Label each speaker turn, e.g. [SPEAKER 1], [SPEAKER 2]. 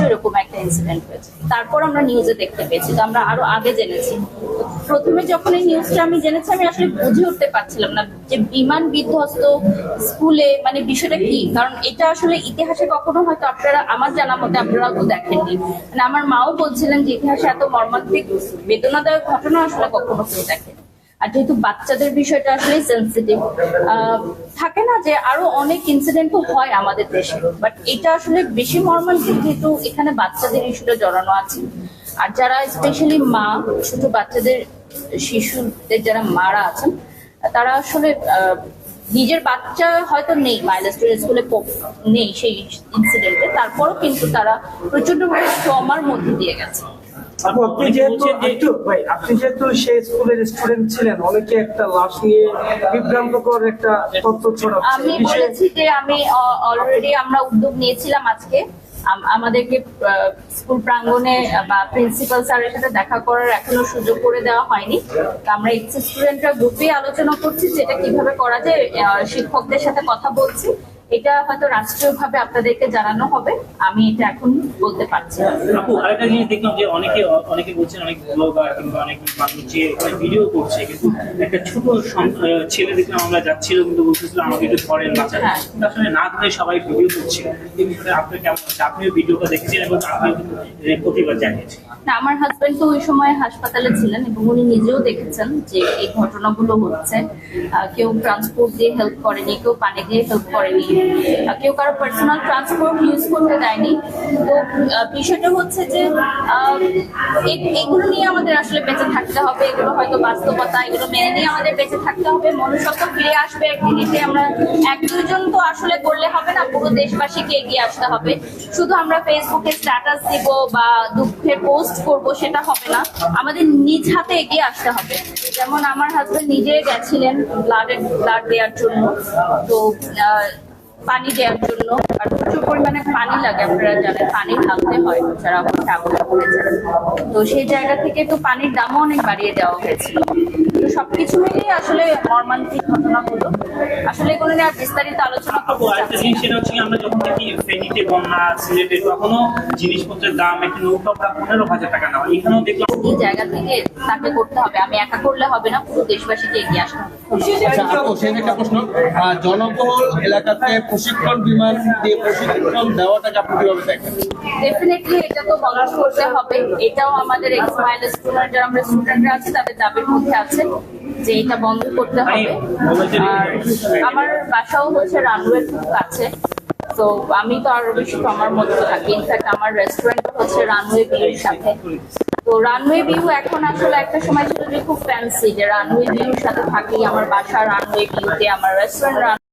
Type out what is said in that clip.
[SPEAKER 1] রাষ্ট্রে এরকম একটা ইনসিডেন্ট হয়েছে। তারপর আমরা নিউজে দেখতে পেয়েছি। তো আমরা আরও আগে জেনেছি। প্রথমে যখন এই নিউজটা আমি জেনেছি, আমি আসলে বুঝে উঠতে পারছিলাম না যে বিমান বিধ্বস্ত স্কুলে মানে বিষয়টা কি? কারণ এটা আসলে ইতিহাসে কখনো হয়তো আপনারা, আমার জানা মতে আপনারাও তো দেখেননি। মানে আমার মাও বলছিলেন যে ইতিহাসে এত মর্মান্তিক, বেদনাদায়ক ঘটনা আসলে কখনো কেউ দেখেনি। আর যেহেতু বাচ্চাদের বিষয়টা আসলে সেন্সিটিভ থাকে না যে আরও অনেক ইনসিডেন্ট হয় আমাদের দেশে বাট এটা আসলে বেশি মর্মান্তিক যেহেতু এখানে বাচ্চাদের ইস্যুটা জড়ানো আছে। আর যারা স্পেশালি মা, ছোট বাচ্চাদের, শিশুদের যারা মারা আছেন, তারা আসলে নিজের বাচ্চা হয়তো নেই মাইলাস্টোর স্কুলে নেই সেই ইনসিডেন্টে তারপরও কিন্তু তারা প্রচন্ডভাবে ট্রমার মধ্যে দিয়ে গেছে।
[SPEAKER 2] আপু আপনি যেহেতু একটু ভাই আপনি যেহেতু সেই স্কুলের স্টুডেন্ট ছিলেন অনেকে একটা লাশ নিয়ে বিভ্রান্তকর একটা তথ্য ছড়াচ্ছে।
[SPEAKER 1] আমি বলেছি যে আমি অলরেডি আমরা উদ্যোগ নিয়েছিলাম আজকে। আম- আমাদেরকে স্কুল প্রাঙ্গণে বা প্রিন্সিপাল স্যারের সাথে দেখা করার এখনও সুযোগ করে দেওয়া হয়নি। তো আমরা এক্স স্টুডেন্টরা গ্রুপে আলোচনা করছি যেটা কীভাবে করা যায় আহ, শিক্ষকদের সাথে কথা বলছি। এটা হয়তো রাষ্ট্রীয়ভাবে আপনাদেরকে জানানো হবে। আমি এটা এখন বলতে পারছি
[SPEAKER 3] আপু আরেকটা জিনিস দেখলাম যে অনেকে অনেকে বলছেন অনেক ব্লগার কিংবা অনেক মানুষ যে ভিডিও করছে কিন্তু একটা ছোট ছেলে দেখলাম আমরা যাচ্ছিল কিন্তু বলতেছিল আমাকে একটু ধরেন বাচ্চা
[SPEAKER 1] হ্যাঁ।
[SPEAKER 3] আসলে না ধরে সবাই ভিডিও করছে। এই বিষয়ে কেমন
[SPEAKER 1] আমার হাজবেন্ড তো ওই সময় হাসপাতালে ছিলেন এবং উনি নিজেও দেখেছেন যে এই ঘটনাগুলো হচ্ছে। কেউ ট্রান্সপোর্ট দিয়ে হেল্প করেনি, কেউ পানি দিয়ে হেল্প করেনি কেউ কারও পার্সোনাল ট্রান্সপোর্ট ইউজ করতে দেয়নি। তো বিষয়টা হচ্ছে যে এগুলো নিয়ে আমাদের আসলে বেঁচে থাকতে হবে, এগুলো হয়তো বাস্তবতা, এগুলো মেনে নিয়ে আমাদের বেঁচে থাকতে হবে। মনুষ্যত্ব ফিরে আসবে একদিন আমরা এক দুজন তো আসলে করলে হবে না, পুরো দেশবাসীকে এগিয়ে আসতে হবে। শুধু আমরা ফেসবুকে স্ট্যাটাস দিব বা দুঃখের পোস্ট করব, সেটা হবে না। আমাদের নিজ হাতে এগিয়ে আসতে হবে। যেমন আমার হাজবেন্ড নিজে গেছিলেন ব্লাডের ব্লাড দেওয়ার জন্য। তো পানি দেওয়ার জন্য। আর প্রচুর পরিমাণে পানি লাগে, আপনারা জানেন, পানি ঢালতে হয়, যারা হচ্ছে আগুনে পড়েছে তো সেই জায়গা থেকে তো পানির দামও অনেক বাড়িয়ে দেওয়া হয়েছিল। তো সবকিছু মিলিয়ে আসলে মর্মান্তিক ঘটনাগুলো আসলে এগুলো নিয়ে আর বিস্তারিত আলোচনা
[SPEAKER 3] আপু
[SPEAKER 1] করতে
[SPEAKER 3] আরেকটা জিনিস সেটা হচ্ছে আমরা যখন দেখি ফেনীতে বন্যা সিলেটে তখনও জিনিসপত্রের দাম একটি নৌকা প্রায় পনেরো হাজার টাকা নেওয়া। এখানেও দেখলাম
[SPEAKER 1] এই জায়গা থেকে তাকে করতে হবে। আমি একা করলে হবে না পুরো দেশবাসীকে এগিয়ে আসতে হবে।
[SPEAKER 4] আচ্ছা আপু সেই একটা প্রশ্ন। আহ, জনবহুল এলাকাতে প্রশিক্ষণ বিমান দিয়ে প্রশিক্ষণ দেওয়াটাকে আপনি কীভাবে দেখেন?
[SPEAKER 1] ডেফিনেটলি এটা তো বন্ধ করতে হবে। এটাও আমাদের এক্স স্টুডেন্ট যারা আমরা স্টুডেন্টরা আছে তাদের দাবির মধ্যে আছে। যে এটা বন্ধ করতে হবে। আর আমার বাসাও হচ্ছে রানওয়ে খুব কাছে। তো আমি তো আরও বেশি আমার মধ্যে থাকি। ইনফ্যাক্ট আমার রেস্টুরেন্ট হচ্ছে রানওয়ে ভিউর সাথে। তো রানওয়ে ভিউ এখন আসলে একটা সময় ছিল যে খুব ফ্যান্সি যে রানওয়ে ভিউর সাথে থাকি। আমার বাসা রানওয়ে ভিউতে আমার রেস্টুরেন্ট